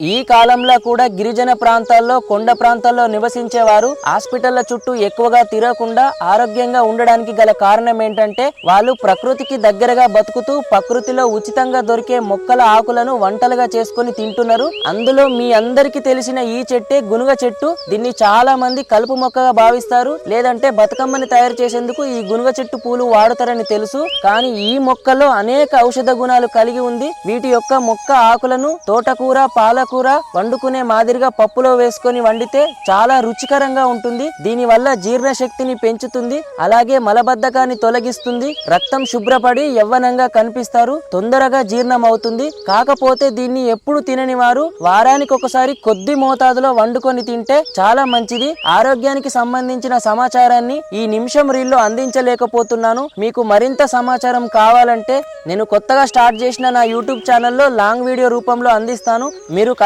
ఈ కాలంలో కూడా గిరిజన ప్రాంతాల్లో కొండ ప్రాంతాల్లో నివసించేవారు హాస్పిటళ్ళ చుట్టూ ఎక్కువగా తిరగకుండా ఆరోగ్యంగా ఉండడానికి గల కారణం ఏంటంటే వాళ్ళు ప్రకృతికి దగ్గరగా బతుకుతూ ప్రకృతిలో ఉచితంగా దొరికే మొక్కల ఆకులను వంటలుగా చేసుకొని తింటున్నారు. అందులో మీ అందరికీ తెలిసిన ఈ చెట్టే గునుగ చెట్టు. దీన్ని చాలా మంది కలుపు మొక్కగా భావిస్తారు. లేదంటే బతుకమ్మని తయారు చేసేందుకు ఈ గునుగ చెట్టు పూలు వాడుతారని తెలుసు. కానీ ఈ మొక్కలో అనేక ఔషధ గుణాలు కలిగి ఉంది. వీటి యొక్క మొక్క ఆకులను తోటకూర పాల పాలకూర వండుకునే మాదిరిగా పప్పులో వేసుకొని వండితే చాలా రుచికరంగా ఉంటుంది. దీనివల్ల జీర్ణశక్తిని పెంచుతుంది. అలాగే మలబద్ధకాన్ని తొలగిస్తుంది. రక్తం శుభ్రపడి యవ్వనంగా కనిపిస్తారు. తొందరగా జీర్ణం అవుతుంది కాకపోతే దీన్ని ఎప్పుడు తినని వారు వారానికి ఒకసారి కొద్ది మోతాదులో వండుకొని తింటే చాలా మంచిది. ఆరోగ్యానికి సంబంధించిన సమాచారాన్ని ఈ నిమిషం రీల్లో అందించలేకపోతున్నాను. మీకు మరింత సమాచారం కావాలంటే నేను కొత్తగా స్టార్ట్ చేసిన నా యూట్యూబ్ ఛానల్లో లాంగ్ వీడియో రూపంలో అందిస్తాను. మీరు